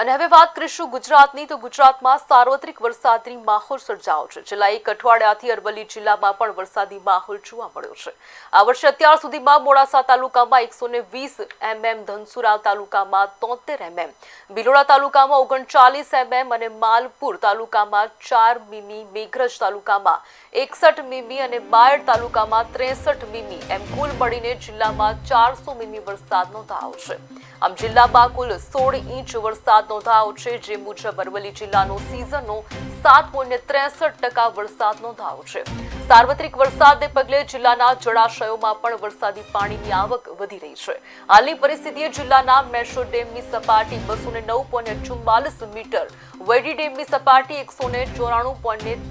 અને હવે વાત કરીશું ગુજરાતની, તો ગુજરાતમાં સાર્વત્રિક વરસાદની માહોલ સર્જાયો છે. છેલ્લા એક અઠવાડિયાથી અરવલ્લી જિલ્લામાં પણ વરસાદી માહોલ જોવા મળ્યો છે. આ વર્ષે અત્યાર સુધીમાં મોડાસા તાલુકામાં એકસો ને વીસ એમએમ, ધનસુરા તાલુકામાં તોતેર એમએમ બિલોડા તાલુકામાં ઓગણચાલીસ એમએમ અને માલપુર તાલુકામાં ચાર મીમી, મેઘરજ તાલુકામાં એકસઠ મીમી અને બાયડ તાલુકામાં ત્રેસઠ મીમી એમ કુલ મળીને જિલ્લામાં ચારસો મીમી વરસાદ નોંધાયો છે. આમ જિલ્લામાં કુલ સોળ ઇંચ વરસાદ નોંધાયો છે, જે મુજબ અરવલ્લી જિલ્લાનો સિઝનનો સાત ત્રેસઠ ટકા વરસાદ નોંધાયો છે. સાર્વત્રિક વરસાદને પગલે જિલ્લાના જળાશયોમાં પણ વરસાદી પાણીની આવક વધી રહી છે. હાલની પરિસ્થિતિએ જિલ્લાના મેશો ડેમની સપાટી બસો ને ચુમ્માલીસ મીટર, વૈડી ડેમની સપાટી એકસો ને ચોરાણું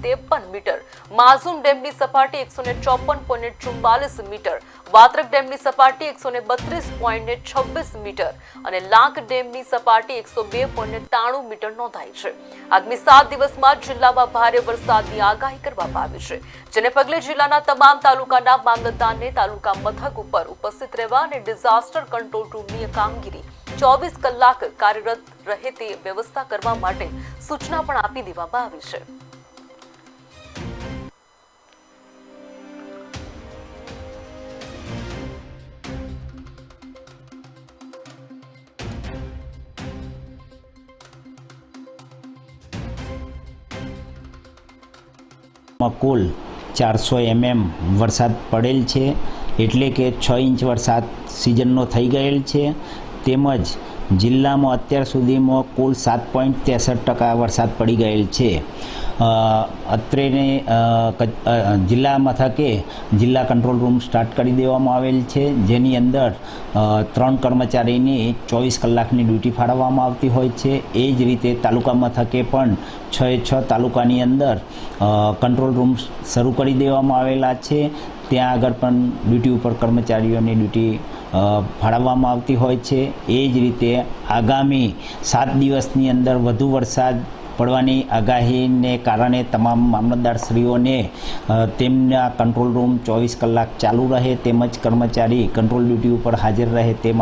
ત્રેપન મીટર માઝુમ ડેમની સપાટી એકસો ને ચોપન પોઈન્ટ ચુમ્માલીસ મીટર વાત્રક ડેમની સપાટી એકસો ને બત્રીસ પોઈન્ટ છવ્વીસ મીટર અને લાંક ડેમની સપાટી એકસો બે પોઈન્ટ ત્રાણું મીટર નોંધાઈ છે. આગામી સાત દિવસમાં જિલ્લામાં ભારે વરસાદની આગાહી કરવામાં આવી છે, જેને પગલે જિલ્લાના તમામ તાલુકાના મામલતદારને તાલુકા મથક ઉપર ઉપસ્થિત રહેવા અને ડિઝાસ્ટર કંટ્રોલ રૂમની કામગીરી ચોવીસ કલાક કાર્યરત રહે તે વ્યવસ્થા કરવા માટે સૂચના પણ આપી દેવામાં આવી છે. કુલ ચારસો એમએમ વરસાદ પડેલ છે. એટલે કે છ ઇંચ વરસાદ સિઝનનો થઈ ગયેલ છે. તેમજ જિલ્લામાં અત્યાર સુધીમાં કુલ સાત પોઈન્ટ ત્રેસઠ ટકા વરસાદ પડી ગયેલ છે. અત્રેને જિલ્લા મથકે જિલ્લા કંટ્રોલ રૂમ સ્ટાર્ટ કરી દેવામાં આવેલ છે. જેની અંદર ત્રણ કર્મચારીની ચોવીસ કલાકની ડ્યુટી ફાળવવામાં આવતી હોય છે. એ જ રીતે તાલુકા મથકે પણ છ એ છ તાલુકાની અંદર કંટ્રોલ રૂમ શરૂ કરી દેવામાં આવેલા છે. ત્યાં આગળ પણ ડ્યુટી ઉપર કર્મચારીઓની ડ્યુટી ફાળવવામાં આવતી હોય છે. એ જ રીતે આગામી સાત દિવસની અંદર વધુ વરસાદ પડવાની આગાહીને કારણે તમામ મામલતદારશ્રીઓને તેમના કંટ્રોલ રૂમ ચોવીસ કલાક ચાલુ રહે તેમજ કર્મચારી કંટ્રોલ ડ્યુટી ઉપર હાજર રહે તે માટે